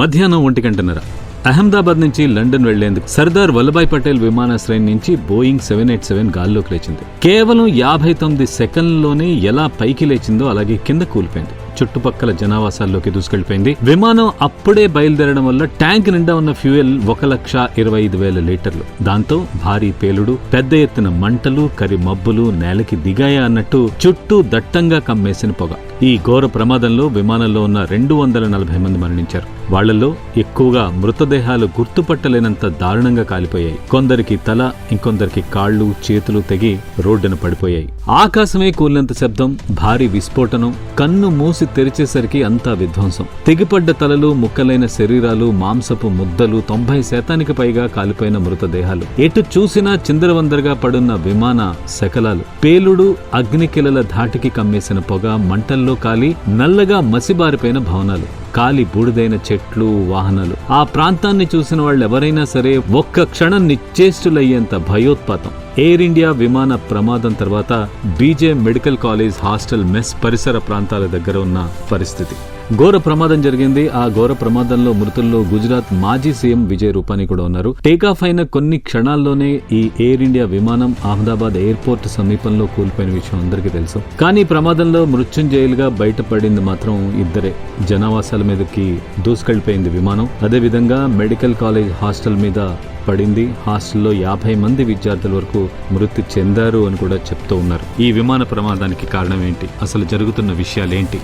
మధ్యాహ్నం ఒంటి గంటన్నర. అహ్మదాబాద్ నుంచి లండన్ వెళ్ళేందుకు సర్దార్ వల్లభాయ్ పటేల్ విమానాశ్రయం నుంచి బోయింగ్ సెవెన్ ఎయిట్ సెవెన్ గాల్లోకి లేచింది. కేవలం యాభై తొమ్మిది సెకండ్లోనే ఎలా పైకి లేచిందో అలాగే కింద కూలిపోయింది. చుట్టుపక్కల జనావాసాల్లోకి దూసుకెళ్ళిపోయింది విమానం అప్పుడే బయలుదేరడం వల్ల ట్యాంక్ నిండా ఉన్న ఫ్యూయల్ ఒక లక్ష ఇరవై ఐదు వేల లీటర్లు. దాంతో భారీ పేలుడు పెద్ద ఎత్తున మంటలు కరి మబ్బులు నేలకి దిగాయా అన్నట్టు చుట్టూ దట్టంగా కమ్మేసిన పొగ. ఈ ఘోర ప్రమాదంలో విమానంలో ఉన్న రెండు వందల నలభై మంది మరణించారు. వాళ్ళలో ఎక్కువగా మృతదేహాలు గుర్తుపట్టలేనంత దారుణంగా కాలిపోయాయి. కొందరికి తల ఇంకొందరికి కాళ్ళు చేతులు తెగి రోడ్డున పడిపోయాయి. ఆకాశమే కూలినంత శబ్దం భారీ విస్ఫోటనం కన్ను మూసి తెరిచేసరికి అంతా విధ్వంసం. తెగిపడ్డ తలలు ముక్కలైన శరీరాలు మాంసపు ముద్దలు తొంభై శాతానికి పైగా కాలిపోయిన మృతదేహాలు ఎటు చూసినా చిందరవందరగా పడున్న విమాన శకలాలు. పేలుడు అగ్నికిలల ధాటికి కమ్మేసిన పొగ మంటల్లో కాలి నల్లగా మసిబారిపోయిన భవనాలు. కాలి బూడిదైన చెట్లు వాహనాలు. ఆ ప్రాంతాన్ని చూసిన వాళ్ళెవరైనా సరే ఒక్క క్షణం నిశ్చేష్టులయ్యేంత భయోత్పాతం. ఎయిర్ ఇండియా విమాన ప్రమాదం తర్వాత BJ medical college hostel mess పరిసర ప్రాంతాల దగ్గర ఉన్న పరిస్థితి. ఘోర ప్రమాదం జరిగింది. ఆ ఘోర ప్రమాదంలో మృతుల్లో గుజరాత్ మాజీ సీఎం విజయ్ రూపానీ కూడా ఉన్నారు. టేకాఫ్ అయిన కొన్ని క్షణాల్లోనే ఈ ఎయిర్ ఇండియా విమానం అహ్మదాబాద్ ఎయిర్పోర్ట్ సమీపంలో కూలిపోయిన విషయం అందరికీ తెలుసు. కానీ ప్రమాదంలో మృత్యుంజయులుగా బయటపడింది మాత్రం ఇద్దరే. జనావాసాల మీదకి దూసుకెళ్ళిపోయింది విమానం. అదేవిధంగా మెడికల్ కాలేజ్ హాస్టల్ మీద పడింది. హాస్టల్లో యాభై మంది విద్యార్థుల వరకు మృతి చెందారు అని కూడా చెప్తూ ఉన్నారు. ఈ విమాన ప్రమాదానికి కారణం ఏంటి? అసలు జరుగుతున్న విషయాలేంటి?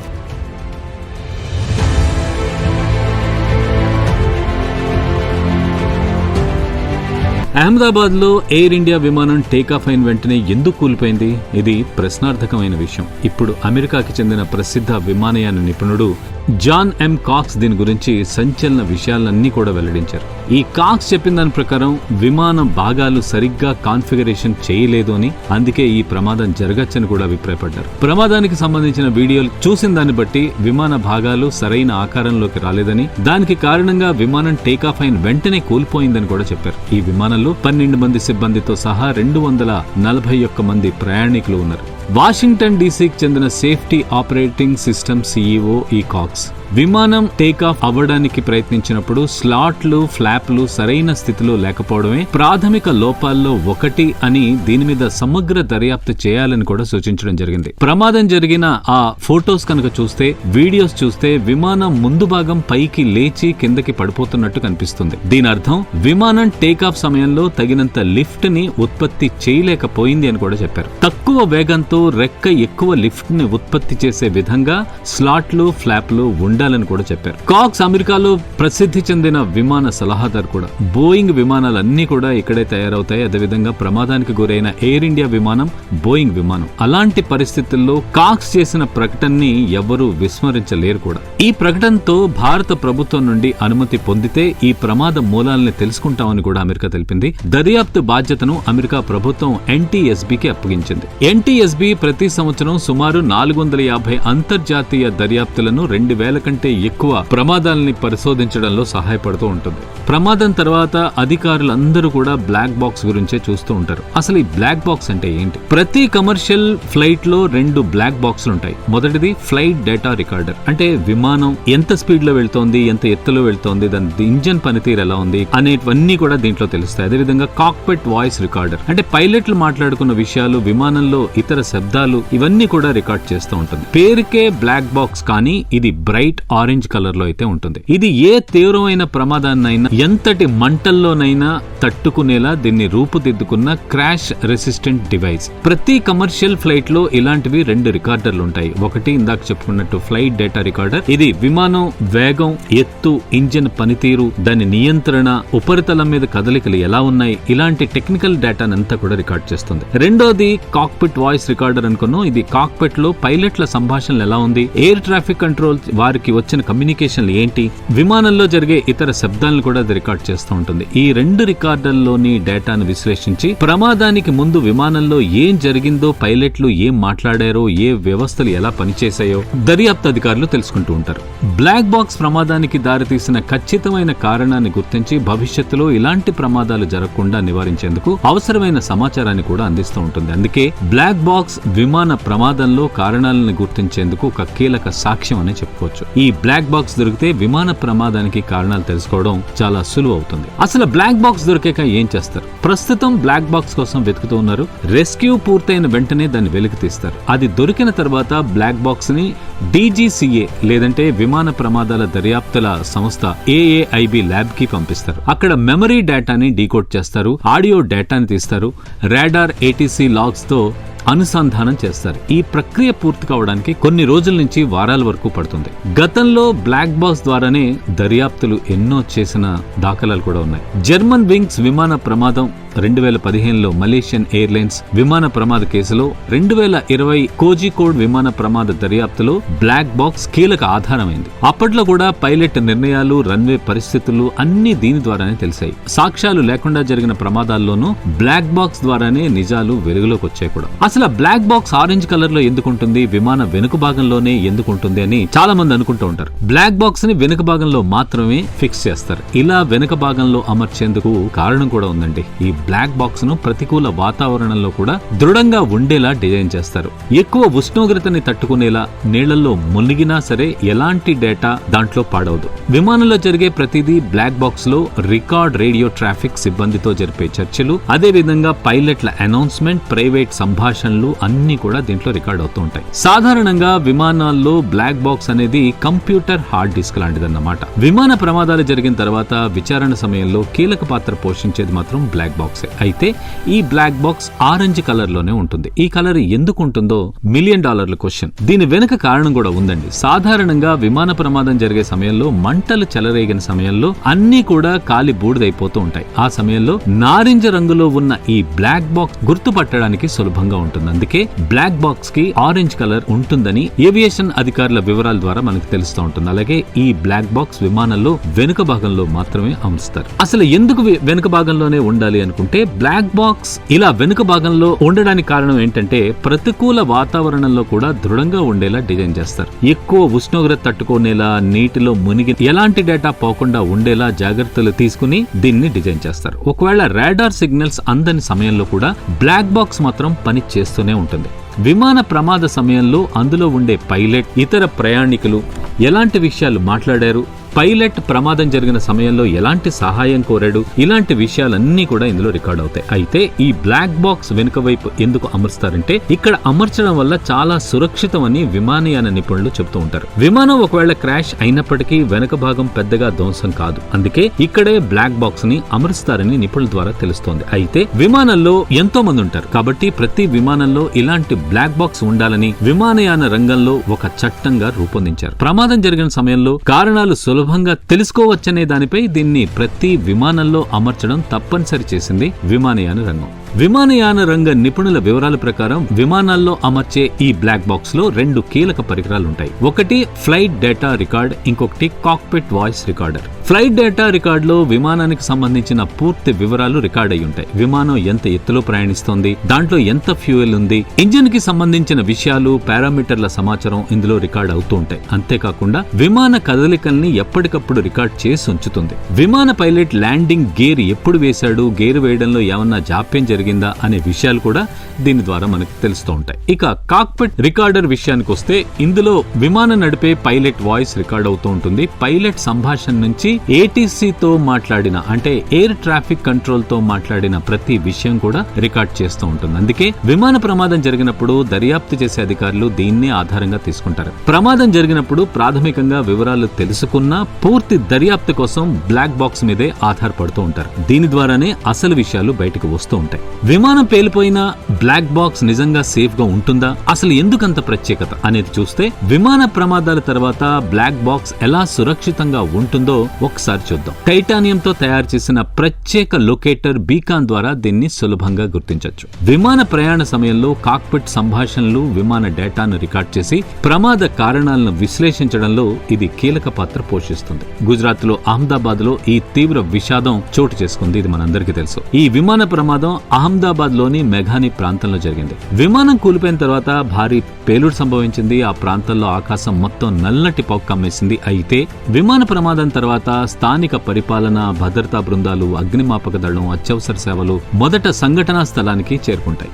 అహ్మదాబాద్లో ఎయిర్ ఇండియా విమానం టేకాఫ్ అయిన వెంటనే ఎందుకు కూలిపోయింది? ఇది ప్రశ్నార్థకమైన విషయం. ఇప్పుడు అమెరికాకి చెందిన ప్రసిద్ధ విమానయాన నిపుణుడు జాన్ ఎం కాక్స్ దీని గురించి సంచలన విషయాలన్నీ కూడా వెల్లడించారు. ఈ కాక్స్ చెప్పిన దాని ప్రకారం విమానం భాగాలు సరిగ్గా కాన్ఫిగరేషన్ చేయలేదు అని అందుకే ఈ ప్రమాదం జరగచ్చని కూడా అభిప్రాయపడ్డారు. ప్రమాదానికి సంబంధించిన వీడియోలు చూసిన దాన్ని బట్టి విమాన భాగాలు సరైన ఆకారంలోకి రాలేదని దానికి కారణంగా విమానం టేకాఫ్ అయిన వెంటనే కూలిపోయిందని కూడా చెప్పారు. ఈ విమానంలో పన్నెండు మంది సిబ్బందితో సహా రెండు వందల నలభై ఒక్క మంది ప్రయాణికులు ఉన్నారు. వాషింగ్టన్ డీసీకి చెందిన సేఫ్టీ ఆపరేటింగ్ సిస్టమ్ సీఈఓ ఈ కాక్స్ విమానం టేకాఫ్ అవ్వడానికి ప్రయత్నించినప్పుడు స్లాట్లు ఫ్లాప్లు సరైన స్థితిలో లేకపోవడమే ప్రాథమిక లోపాల్లో ఒకటి అని దీని మీద సమగ్ర దర్యాప్తు చేయాలని కూడా సూచించడం జరిగింది. ప్రమాదం జరిగిన ఆ ఫొటోస్ కనుక చూస్తే వీడియోస్ చూస్తే విమానం ముందు భాగం పైకి లేచి కిందకి పడిపోతున్నట్టు కనిపిస్తుంది. దీని అర్థం విమానం టేకాఫ్ సమయంలో తగినంత లిఫ్ట్ని ఉత్పత్తి చేయలేకపోయింది అని కూడా చెప్పారు. తక్కువ వేగంతో రెక్క ఎక్కువ లిఫ్ట్ని ఉత్పత్తి చేసే విధంగా స్లాట్లు ఫ్లాప్లు ఉండాలని కూడా చెప్పారు. కాక్స్ అమెరికాలో ప్రసిద్ధి చెందిన విమాన సలహాదారు కూడా. బోయింగ్ విమానాలన్నీ కూడా ఇక్కడే తయారవుతాయి. అదేవిధంగా ప్రమాదానికి గురైన ఎయిర్ ఇండియా విమానం బోయింగ్ విమానం. అలాంటి పరిస్థితుల్లో కాక్స్ చేసిన ప్రకటనని ఎవరూ విస్మరించలేరు కూడా. ఈ ప్రకటనతో భారత ప్రభుత్వం నుండి అనుమతి పొందితే ఈ ప్రమాద మూలాల్ని తెలుసుకుంటామని కూడా అమెరికా తెలిపింది. దర్యాప్తు బాధ్యతను అమెరికా ప్రభుత్వం ఎన్టీఎస్బికి అప్పగించింది. ఎన్టీఎస్బి ప్రతి సంవత్సరం సుమారు నాలుగు వందల యాభై అంతర్జాతీయ దర్యాప్తులను రెండు వేల కంటే ఎక్కువ ప్రమాదాలని పరిశోధించడంలో సహాయపడుతూ ఉంటుంది. ప్రమాదం తర్వాత అధికారులందరూ కూడా బ్లాక్ బాక్స్ గురించే చూస్తూ ఉంటారు. అసలు ఈ బ్లాక్ బాక్స్ అంటే ఏంటి? ప్రతి కమర్షియల్ ఫ్లైట్లో రెండు బ్లాక్ బాక్స్లు ఉంటాయి మొదటిది ఫ్లైట్ డేటా రికార్డర్. అంటే విమానం ఎంత స్పీడ్లో వెళ్తోంది ఎంత ఎత్తులో వెళ్తోంది దాని ఇంజన్ పనితీరు ఎలా ఉంది అనేటివన్నీ కూడా దీంట్లో తెలుస్తాయి. అదేవిధంగా కాక్పెట్ వాయిస్ రికార్డర్. అంటే పైలట్లు మాట్లాడుకున్న విషయాలు విమానంలో ఇతర శబ్దాలు ఇవన్నీ కూడా రికార్డ్ చేస్తూ ఉంటుంది. పేరుకే బ్లాక్ బాక్స్ కానీ ఇది బ్రైట్ ఆరెంజ్ కలర్లో అయితే ఉంటుంది. ఇది ఏ తీవ్రమైన ప్రమాదాన్నైనా ఎంతటి మంటల్లోనైనా తట్టుకునేలా దీన్ని రూపుదిద్దుకున్న క్రాష్ రెసిస్టెంట్ డివైస్. ప్రతి కమర్షియల్ ఫ్లైట్లో ఇలాంటివి రెండు రికార్డర్లు ఉంటాయి ఒకటి ఇందాక చెప్పుకున్నట్టు ఫ్లైట్ డేటా రికార్డర్. ఇది విమానం వేగం ఎత్తు ఇంజిన్ పనితీరు దాని నియంత్రణ ఉపరితలం మీద కదలికలు ఎలా ఉన్నాయి ఇలాంటి టెక్నికల్ డేటానంతా కూడా రికార్డ్ చేస్తుంది. రెండోది కాక్పిట్ వాయిస్ రికార్డర్ అనుకున్నాం. ఇది కాక్పిట్లో పైలట్ల సంభాషణలు ఎలా ఉంది ఎయిర్ ట్రాఫిక్ కంట్రోల్ వారికి వచ్చిన కమ్యూనికేషన్లు ఏంటి? విమానంలో జరిగే ఇతర శబ్దాలను కూడా అది రికార్డ్ చేస్తూ ఉంటుంది. ఈ రెండు రికార్డుల్లోని డేటాను విశ్లేషించి ప్రమాదానికి ముందు విమానంలో ఏం జరిగిందో పైలట్లు ఏం మాట్లాడారో ఏ వ్యవస్థలు ఎలా పనిచేశాయో దర్యాప్తు అధికారులు తెలుసుకుంటూ ఉంటారు. బ్లాక్ బాక్స్ ప్రమాదానికి దారితీసిన ఖచ్చితమైన కారణాన్ని గుర్తించి భవిష్యత్తులో ఇలాంటి ప్రమాదాలు జరగకుండా నివారించేందుకు అవసరమైన సమాచారాన్ని కూడా అందిస్తూ ఉంటుంది. అందుకే బ్లాక్ బాక్స్ విమాన ప్రమాదంలో కారణాలను గుర్తించేందుకు ఒక కీలక సాక్ష్యం అని చెప్పుకోవచ్చు. ఈ బ్లాక్ బాక్స్ దొరికితే విమాన ప్రమాదానికి కారణాలు తెలుసుకోవడం చాలా సులువు అవుతుంది అసలు బ్లాక్ బాక్స్ దొరికాక ఏం చేస్తారు? ప్రస్తుతం బ్లాక్ బాక్స్ కోసం వెతుకుతూ ఉన్నారు. రెస్క్యూ పూర్తయిన వెంటనే దాన్ని వెలికి తీస్తారు. అది దొరికిన తర్వాత బ్లాక్ బాక్స్ని డీజీసీఏ లేదంటే విమాన ప్రమాదాల దర్యాప్తుల సంస్థ ఏఏఐబి ల్యాబ్కి పంపిస్తారు. అక్కడ మెమరీ డేటాని డీకోడ్ చేస్తారు. ఆడియో డేటాని తీస్తారు. రాడార్ ఏటీసీ లాగ్స్తో అనుసంధానం చేస్తారు. ఈ ప్రక్రియ పూర్తి కావడానికి కొన్ని రోజుల నుంచి వారాల వరకు పడుతుంది. గతంలో బ్లాక్ బాక్స్ ద్వారానే దర్యాప్తులు ఎన్నో చేసిన దాఖలాలు కూడా ఉన్నాయి. జర్మన్ వింగ్స్ విమాన ప్రమాదం రెండు వేల పదిహేనులో మలేషియన్ ఎయిర్లైన్స్ విమాన ప్రమాద కేసులో రెండు వేల ఇరవై కోజికోడ్ విమాన ప్రమాద దర్యాప్తులో బ్లాక్ బాక్స్ కీలక ఆధారమైంది. అప్పట్లో కూడా పైలట్ నిర్ణయాలు రన్వే పరిస్థితులు అన్ని దీని ద్వారానే తెలిసాయి. సాక్ష్యాలు లేకుండా జరిగిన ప్రమాదాల్లోనూ బ్లాక్ బాక్స్ ద్వారానే నిజాలు వెలుగులోకి వచ్చాయి కూడా. అసలు బ్లాక్ బాక్స్ ఆరెంజ్ కలర్లో ఎందుకు ఉంటుంది? విమాన వెనుక భాగంలోనే ఎందుకు ఉంటుంది అని చాలా మంది అనుకుంటూ ఉంటారు. బ్లాక్ బాక్స్ని వెనుక భాగంలో మాత్రమే ఫిక్స్ చేస్తారు. ఇలా వెనుక భాగంలో అమర్చేందుకు కారణం కూడా ఉందండి. ఈ బ్లాక్ బాక్స్ను ప్రతికూల వాతావరణంలో కూడా దృఢంగా ఉండేలా డిజైన్ చేస్తారు. ఎక్కువ ఉష్ణోగ్రతని తట్టుకునేలా నీళ్ళలో మునిగినా సరే ఎలాంటి డేటా దాంట్లో పాడవదు. విమానంలో జరిగే ప్రతిదీ బ్లాక్ బాక్స్లో రికార్డ్ రేడియో ట్రాఫిక్ సిబ్బందితో జరిపే చర్చలు అదే విధంగా పైలట్ల అనౌన్స్మెంట్ ప్రైవేట్ సంభాషణలు అన్ని కూడా దీంట్లో రికార్డ్ అవుతూ ఉంటాయి. సాధారణంగా విమానాల్లో బ్లాక్ బాక్స్ అనేది కంప్యూటర్ హార్డ్ డిస్క్ లాంటిదన్నమాట. విమాన ప్రమాదాలు జరిగిన తర్వాత విచారణ సమయంలో కీలక పాత్ర పోషించేది మాత్రం బ్లాక్ బాక్స్. అయితే ఈ బ్లాక్ బాక్స్ ఆరెంజ్ కలర్లోనే ఉంటుంది. ఈ కలర్ ఎందుకు ఉంటుందో మిలియన్ డాలర్ల క్వశ్చన్ దీని వెనుక కారణం కూడా ఉందండి. సాధారణంగా విమాన ప్రమాదం జరిగే సమయంలో మంటలు చెలరేగిన సమయంలో అన్ని కూడా కాలి బూడిదైపోతూ ఉంటాయి. ఆ సమయంలో నారింజ రంగులో ఉన్న ఈ బ్లాక్ బాక్స్ గుర్తుపట్టడానికి సులభంగా ఉంటుంది. అందుకే బ్లాక్ బాక్స్కి ఆరెంజ్ కలర్ ఉంటుందని ఏవియేషన్ అధికారుల వివరాల ద్వారా మనకు తెలుస్తూ ఉంటుంది. అలాగే ఈ బ్లాక్ బాక్స్ విమానంలో వెనుక భాగంలో మాత్రమే అమరుస్తారు. అసలు ఎందుకు వెనుక భాగంలోనే ఉండాలి అనుకుంటే బ్లాక్ బాక్స్ ఇలా వెనుక భాగంలో ఉండడానికి కారణం ఏంటంటే ప్రతికూల వాతావరణంలో కూడా దృఢంగా ఉండేలా డిజైన్ చేస్తారు. ఎక్కువ ఉష్ణోగ్రత తట్టుకునేలా నీటిలో మునిగి ఎలాంటి డేటా పోకుండా ఉండేలా జాగ్రత్తలు తీసుకుని దీన్ని డిజైన్ చేస్తారు. ఒకవేళ రాడార్ సిగ్నల్స్ అందని సమయంలో కూడా బ్లాక్ బాక్స్ మాత్రం పని చేస్తూనే ఉంటుంది. విమాన ప్రమాద సమయంలో అందులో ఉండే పైలట్ ఇతర ప్రయాణికులు ఎలాంటి విషయాలు మాట్లాడారు? పైలట్ ప్రమాదం జరిగిన సమయంలో ఎలాంటి సహాయం కోరాడు? ఇలాంటి విషయాలన్నీ కూడా ఇందులో రికార్డ్ అవుతాయి. అయితే ఈ బ్లాక్ బాక్స్ వెనుక వైపు ఎందుకు అమర్స్తారంటే ఇక్కడ అమర్చడం వల్ల చాలా సురక్షితం అని విమానయాన నిపుణులు చెబుతూ ఉంటారు. విమానం ఒకవేళ క్రాష్ అయినప్పటికీ వెనుక భాగం పెద్దగా ధ్వంసం కాదు. అందుకే ఇక్కడే బ్లాక్ బాక్స్ని అమరుస్తారని నిపుణుల ద్వారా తెలుస్తోంది. అయితే విమానంలో ఎంతో మంది ఉంటారు. కాబట్టి ప్రతి విమానంలో ఇలాంటి బ్లాక్ బాక్స్ ఉండాలని విమానయాన రంగంలో ఒక చట్టంగా రూపొందించారు. ప్రమాదం జరిగిన సమయంలో కారణాలు సులభంగా తెలుసుకోవచ్చనే దానిపై దీన్ని ప్రతి విమానంలో అమర్చడం తప్పనిసరి చేసింది విమానయాన రంగం. విమానయాన రంగ నిపుణుల వివరాల ప్రకారం విమానాల్లో అమర్చే ఈ బ్లాక్ బాక్స్లో రెండు కీలక పరికరాలు ఉంటాయి ఒకటి ఫ్లైట్ డేటా రికార్డ్ ఇంకొకటి cockpit voice recorder flight data రికార్డ్లో విమానానికి సంబంధించిన పూర్తి వివరాలు రికార్డ్ అయి ఉంటాయి విమానం ఎంత ఎత్తులో ప్రయాణిస్తోంది దాంట్లో ఎంత ఫ్యూయల్ ఉంది ఇంజిన్కి సంబంధించిన విషయాలు పారామీటర్ల సమాచారం ఇందులో రికార్డ్ అవుతూ ఉంటాయి అంతేకాకుండా విమాన కదలికల్ని ఎప్పటికప్పుడు రికార్డ్ చేసి ఉంచుతుంది. విమాన పైలట్ ల్యాండింగ్ గేర్ ఎప్పుడు వేశాడు గేర్ వేయడంలో ఏమన్నా జాప్యం జరిగింది? అనే విషయాలు కూడా దీని ద్వారా మనకు తెలుస్తూ ఉంటాయి. ఇక కాక్పిట్ రికార్డర్ విషయానికి వస్తే ఇందులో విమానం నడిపే పైలట్ వాయిస్ రికార్డ్ అవుతూ ఉంటుంది. పైలట్ సంభాషణ నుంచి ఏటీసీతో మాట్లాడిన అంటే ఎయిర్ ట్రాఫిక్ కంట్రోల్తో మాట్లాడిన ప్రతి విషయం కూడా రికార్డ్ చేస్తూ ఉంటుంది. అందుకే విమాన ప్రమాదం జరిగినప్పుడు దర్యాప్తు చేసే అధికారులు దీన్నే ఆధారంగా తీసుకుంటారు. ప్రమాదం జరిగినప్పుడు ప్రాథమికంగా వివరాలు తెలుసుకున్నా పూర్తి దర్యాప్తు కోసం బ్లాక్ బాక్స్ మీదే ఆధారపడుతూ ఉంటారు. దీని ద్వారానే అసలు విషయాలు బయటకు వస్తూ ఉంటాయి. విమానం పేలిపోయినా బ్లాక్ బాక్స్ నిజంగా సేఫ్గా ఉంటుందా? అసలు ఎందుకంత ప్రత్యేకత? అనేది చూస్తే విమాన ప్రమాదాల తర్వాత బ్లాక్ బాక్స్ ఎలా సురక్షితంగా ఉంటుందో ఒకసారి చూద్దాం. టైటానియంతో తయారు చేసిన ప్రత్యేక లొకేటర్ బీకాన్ ద్వారా దీన్ని సులభంగా గుర్తించవచ్చు విమాన ప్రయాణ సమయంలో కాక్పిట్ సంభాషణలు విమాన డేటాను రికార్డ్ చేసి ప్రమాద కారణాలను విశ్లేషించడంలో ఇది కీలక పాత్ర పోషిస్తుంది. గుజరాత్లో అహ్మదాబాద్లో ఈ తీవ్ర విషాదం చోటు చేసుకుంది ఇది మనందరికీ తెలుసు. ఈ విమాన ప్రమాదం అహ్మదాబాద్లోని మెఘాని ప్రాంతంలో జరిగింది. విమానం కూలిపోయిన తర్వాత భారీ పేలుడు సంభవించింది. ఆ ప్రాంతంలో ఆకాశం మొత్తం నల్లటి పొగ కమ్మేసింది. అయితే విమాన ప్రమాదం తర్వాత స్థానిక పరిపాలన భద్రతా బృందాలు అగ్నిమాపక దళం అత్యవసర సేవలు మొదట సంఘటనా స్థలానికి చేరుకుంటాయి.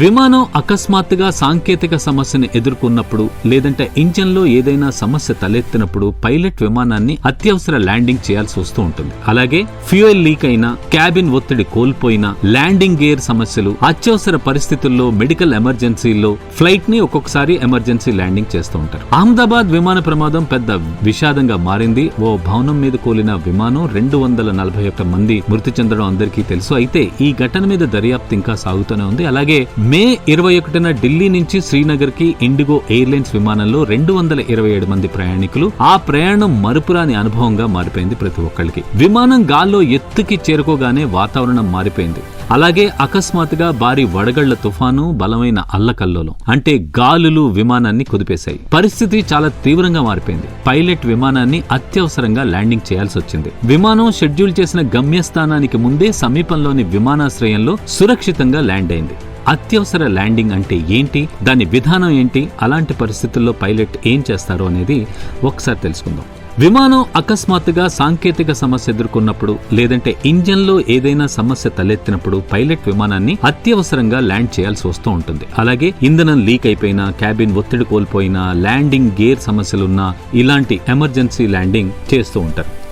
విమానం అకస్మాత్తుగా సాంకేతిక సమస్యను ఎదుర్కొన్నప్పుడు లేదంటే ఇంజన్లో ఏదైనా సమస్య తలెత్తినప్పుడు పైలట్ విమానాన్ని అత్యవసర ల్యాండింగ్ చేయాల్సి వస్తూ ఉంటుంది. అలాగే ఫ్యూయల్ లీక్ అయినా క్యాబిన్ ఒత్తిడి కోల్పోయినా ల్యాండింగ్ గేర్ సమస్యలు అత్యవసర పరిస్థితుల్లో మెడికల్ ఎమర్జెన్సీల్లో ఫ్లైట్ని ఒక్కొక్కసారి ఎమర్జెన్సీ ల్యాండింగ్ చేస్తూ ఉంటారు. అహ్మదాబాద్ విమాన ప్రమాదం పెద్ద విషాదంగా మారింది. ఓ భవనం మీద కూలిన విమానం రెండు వందల నలభై ఒక్క మంది మృతి చెందడం అందరికీ తెలుసు. అయితే ఈ ఘటన మీద దర్యాప్తు ఇంకా సాగుతూనే ఉంది. అలాగే మే ఇరవై ఒకటిన ఢిల్లీ నుంచి శ్రీనగర్కి ఇండిగో ఎయిర్లైన్స్ విమానంలో రెండు వందల ఇరవై ఏడు మంది ప్రయాణికులు ఆ ప్రయాణం మరుపురాని అనుభవంగా మారిపోయింది ప్రతి ఒక్కరికి విమానం గాల్లో ఎత్తుకి చేరుకోగానే వాతావరణం మారిపోయింది. అలాగే అకస్మాత్తుగా భారీ వడగళ్ళ తుఫాను బలమైన అల్లకల్లోలం అంటే గాలులు విమానాన్ని కుదిపేశాయి. పరిస్థితి చాలా తీవ్రంగా మారిపోయింది. పైలట్ విమానాన్ని అత్యవసరంగా ల్యాండింగ్ చేయాల్సి వచ్చింది. విమానం షెడ్యూల్ చేసిన గమ్యస్థానానికి ముందే సమీపంలోని విమానాశ్రయంలో సురక్షితంగా ల్యాండ్ అయింది. అత్యవసర ల్యాండింగ్ అంటే ఏంటి? దాని విధానం ఏంటి? అలాంటి పరిస్థితుల్లో పైలట్ ఏం చేస్తారు అనేది ఒకసారి తెలుసుకుందాం. విమానం అకస్మాత్తుగా సాంకేతిక సమస్య ఎదుర్కొన్నప్పుడు లేదంటే ఇంజన్లో ఏదైనా సమస్య తలెత్తినప్పుడు పైలట్ విమానాన్ని అత్యవసరంగా ల్యాండ్ చేయాల్సి వస్తూ ఉంటుంది. అలాగే ఇంధనం లీక్ అయిపోయినా క్యాబిన్ ఒత్తిడి కోల్పోయినా ల్యాండింగ్ గేర్ సమస్యలున్నా ఇలాంటి ఎమర్జెన్సీ ల్యాండింగ్ చేస్తూ ఉంటారు.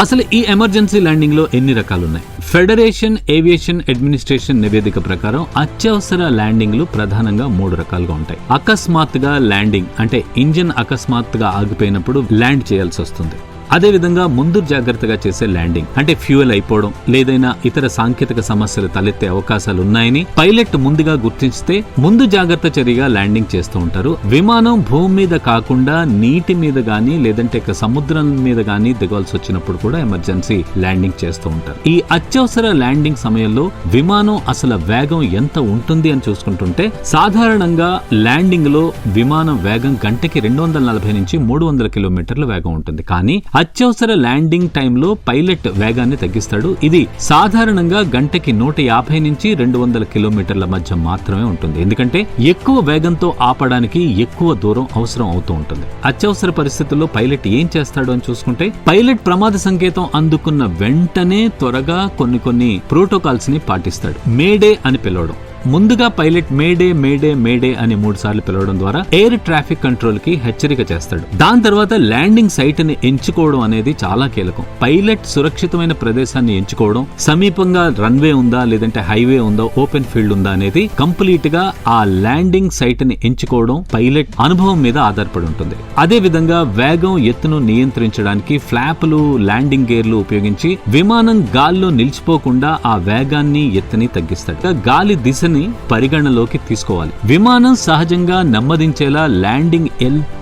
అసలు ఈ ఎమర్జెన్సీ ల్యాండింగ్లో ఎన్ని రకాలున్నాయి? ఫెడరేషన్ ఏవియేషన్ అడ్మినిస్ట్రేషన్ నివేదిక ప్రకారం అత్యవసర ల్యాండింగ్లు ప్రధానంగా మూడు రకాలుగా ఉంటాయి. అకస్మాత్తుగా ల్యాండింగ్ అంటే ఇంజిన్ అకస్మాత్తుగా ఆగిపోయినప్పుడు ల్యాండ్ చేయాల్సి వస్తుంది. అదేవిధంగా ముందు జాగ్రత్తగా చేసే ల్యాండింగ్ అంటే ఫ్యూయల్ అయిపోవడం లేదైనా ఇతర సాంకేతిక సమస్యలు తలెత్తే అవకాశాలు ఉన్నాయని పైలట్ ముందుగా గుర్తించితే ముందు జాగ్రత్త చర్యగా ల్యాండింగ్ చేస్తూ ఉంటారు. విమానం భూమి మీద కాకుండా నీటి మీద గాని లేదంటే సముద్రం మీద గాని దిగాల్సి వచ్చినప్పుడు కూడా ఎమర్జెన్సీ ల్యాండింగ్ చేస్తూ ఉంటారు. ఈ అత్యవసర ల్యాండింగ్ సమయంలో విమానం అసలు వేగం ఎంత ఉంటుంది అని చూసుకుంటుంటే సాధారణంగా ల్యాండింగ్లో విమానం వేగం గంటకి రెండు వందల నలభై నుంచి మూడు వందల కిలోమీటర్ల వేగం ఉంటుంది. కానీ అత్యవసర ల్యాండింగ్ టైంలో పైలట్ వేగాన్ని తగ్గిస్తాడు. ఇది సాధారణంగా గంటకి నూట యాభై నుంచి రెండు వందల కిలోమీటర్ల మధ్య మాత్రమే ఉంటుంది. ఎందుకంటే ఎక్కువ వేగంతో ఆపడానికి ఎక్కువ దూరం అవసరం అవుతూ ఉంటుంది. అత్యవసర పరిస్థితుల్లో పైలట్ ఏం చేస్తాడు అని చూసుకుంటే పైలట్ ప్రమాద సంకేతం అందుకున్న వెంటనే త్వరగా కొన్ని కొన్ని ప్రోటోకాల్స్ని పాటిస్తాడు. మేడే అని పిలవడం. ముందుగా పైలట్ మేడే మేడే మేడే అని మూడు సార్లు పిలవడం ద్వారా ఎయిర్ ట్రాఫిక్ కంట్రోల్కి హెచ్చరిక చేస్తాడు. దాని తర్వాత ల్యాండింగ్ సైట్ని ఎంచుకోవడం అనేది చాలా కీలకం. పైలట్ సురక్షితమైన ప్రదేశాన్ని ఎంచుకోవడం సమీపంగా రన్వే ఉందా లేదంటే హైవే ఉందా ఓపెన్ ఫీల్డ్ ఉందా అనేది కంప్లీట్గా ఆ ల్యాండింగ్ సైట్ని ఎంచుకోవడం పైలట్ అనుభవం మీద ఆధారపడి ఉంటుంది. అదే విధంగా వేగం ఎత్తును నియంత్రించడానికి ఫ్లాప్లు ల్యాండింగ్ గేర్లు ఉపయోగించి విమానం గాల్లో నిలిచిపోకుండా ఆ వేగాన్ని ఎత్తుని తగ్గిస్తాడు. గాలి దిశని పరిగణలోకి తీసుకోవాలి. విమానం సహజంగా నెమ్మదించేలా ల్యాండింగ్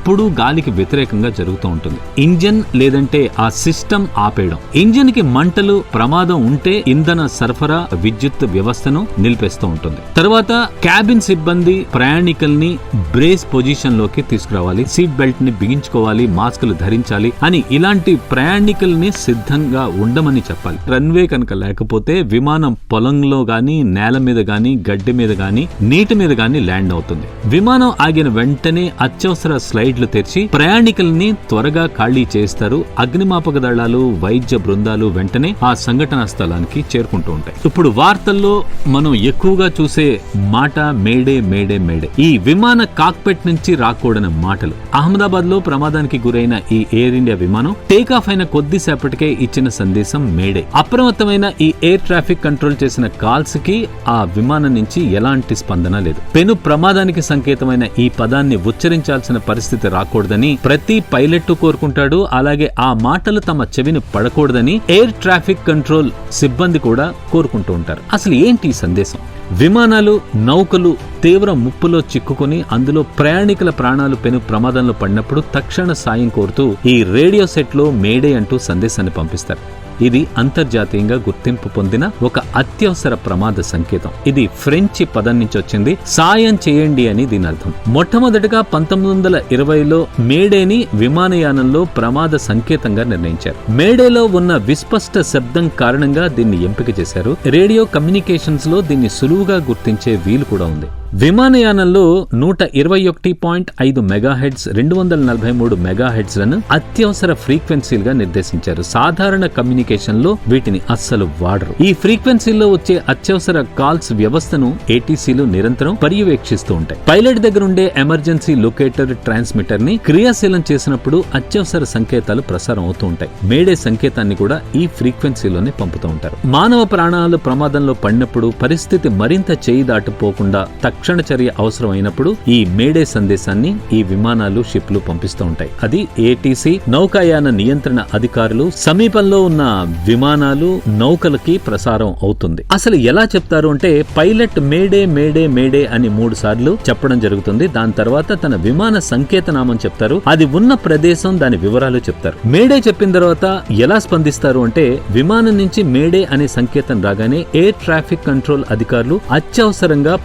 ఎప్పుడూ గాలికి వ్యతిరేకంగా జరుగుతూ ఉంటుంది. ఇంజన్ లేదంటే ఆ సిస్టమ్ ఆపేయడం. ఇంజన్కి మంటలు ప్రమాదం ఉంటే ఇంధన సరఫరా విద్యుత్ వ్యవస్థను నిలిపేస్తూ ఉంటుంది. తర్వాత క్యాబిన్ సిబ్బంది ప్రయాణికుల్ని బ్రేస్ పొజిషన్లోకి తీసుకురావాలి. సీట్ బెల్ట్ని బిగించుకోవాలి మాస్కులు ధరించాలి అని ఇలాంటి ప్రయాణికుల్ని సిద్ధంగా ఉండమని చెప్పాలి. రన్వే కనుక లేకపోతే విమానం పొలంలో గాని నేల మీద గాని గడ్డి మీద గాని నీటి మీద గాని ల్యాండ్ అవుతుంది. విమానం ఆగిన వెంటనే అత్యవసర స్లైడ్ స్లైడ్లు తెరిచి ప్రయాణికుల్ని త్వరగా ఖాళీ చేస్తారు అగ్నిమాపక దళాలు వైద్య బృందాలు వెంటనే ఆ సంఘటనా స్థలానికి చేరుకుంటూ ఉంటాయి. ఇప్పుడు వార్తల్లో మనం ఎక్కువగా చూసే మాట మేడే మేడే మేడే. ఈ విమాన కాక్పెట్ నుంచి రాకూడని మాటలు. అహ్మదాబాద్లో ప్రమాదానికి గురైన ఈ ఎయిర్ ఇండియా విమానం టేక్ ఆఫ్ అయిన కొద్దిసేపటికే ఇచ్చిన సందేశం మేడే. అప్రమత్తమైన ఈ ఎయిర్ ట్రాఫిక్ కంట్రోల్ చేసిన కాల్స్కి ఆ విమానం నుంచి ఎలాంటి స్పందన లేదు. పెను ప్రమాదానికి సంకేతమైన ఈ పదాన్ని ఉచ్చరించాల్సిన పరిస్థితి రాకూడదని ప్రతి పైలట్ కోరుకుంటాడు అలాగే ఆ మాటలు తమ చెవిని పడకూడదని ఎయిర్ ట్రాఫిక్ కంట్రోల్ సిబ్బంది కూడా కోరుకుంటూ ఉంటారు. అసలు ఏంటి ఈ సందేశం? విమానాలు నౌకలు తీవ్ర ముప్పులో చిక్కుకుని అందులో ప్రయాణికుల ప్రాణాలు పెను ప్రమాదంలో పడినప్పుడు తక్షణ సాయం కోరుతూ ఈ రేడియో సెట్లో మేడే అంటూ సందేశాన్ని పంపిస్తారు. ఇది అంతర్జాతీయంగా గుర్తింపు పొందిన ఒక అత్యవసర ప్రమాద సంకేతం. ఇది ఫ్రెంచి పదం నుంచి వచ్చింది. సాయం చేయండి అని దీని అర్థం. మొట్టమొదటిగా పంతొమ్మిది వందల ఇరవైలో మేడేని విమానయానంలో ప్రమాద సంకేతంగా నిర్ణయించారు. మేడేలో ఉన్న విస్పష్ట శబ్దం కారణంగా దీన్ని ఎంపిక చేశారు. రేడియో కమ్యూనికేషన్స్లో దీన్ని సులువుగా గుర్తించే వీలు కూడా ఉంది. విమానయానంలో నూట ఇరవై ఒకటి పాయింట్ ఐదు మెగాహెడ్స్ రెండు వందల నలభై మూడు మెగాహెడ్స్లను అత్యవసర ఫ్రీక్వెన్సీలుగా నిర్దేశించారు. సాధారణ కమ్యూనికేషన్లో వీటిని అస్సలు వాడరు. ఈ ఫ్రీక్వెన్సీలో వచ్చే అత్యవసర కాల్స్ వ్యవస్థను ఏటీసీలు నిరంతరం పర్యవేక్షిస్తూ ఉంటాయి. పైలట్ దగ్గరుండే ఎమర్జెన్సీ లొకేటర్ ట్రాన్స్మిటర్ని క్రియాశీలం చేసినప్పుడు అత్యవసర సంకేతాలు ప్రసారం అవుతూ ఉంటాయి. మేడే సంకేతాన్ని కూడా ఈ ఫ్రీక్వెన్సీలోనే పంపుతూ ఉంటారు. మానవ ప్రాణాలు ప్రమాదంలో పడినప్పుడు పరిస్థితి మరింత చేయి దాటిపోకుండా తక్షణ చర్య అవసరమైనప్పుడు ఈ మేడే సందేశాన్ని ఈ విమానాలు షిప్లు పంపిస్తూ ఉంటాయి. అది ఏటీసీ నౌకాయాన నియంత్రణ అధికారులు సమీపంలో ఉన్న విమానాలు నౌకలకి ప్రసారం అవుతుంది. అసలు ఎలా చెప్తారు అంటే పైలట్ మేడే మేడే మేడే అని మూడు సార్లు చెప్పడం జరుగుతుంది. దాని తర్వాత తన విమాన సంకేతనామం చెప్తారు. అది ఉన్న ప్రదేశం దాని వివరాలు చెప్తారు. మేడే చెప్పిన తర్వాత ఎలా స్పందిస్తారు అంటే విమానం నుంచి మేడే అనే సంకేతం రాగానే ఎయిర్ ట్రాఫిక్ కంట్రోల్ అధికారులు అత్యవసరంగా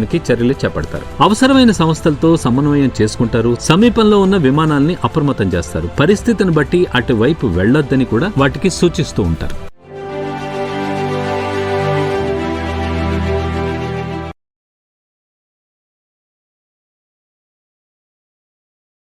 ప్రతిస్పందనకి చర్యలు చేపడతారు. అవసరమైన సంస్థలతో సమన్వయం చేసుకుంటారు. సమీపంలో ఉన్న విమానాల్ని అప్రమత్తం చేస్తారు. పరిస్థితిని బట్టి అటువైపు వెళ్ళొద్దని కూడా వాటికి సూచిస్తూ ఉంటారు.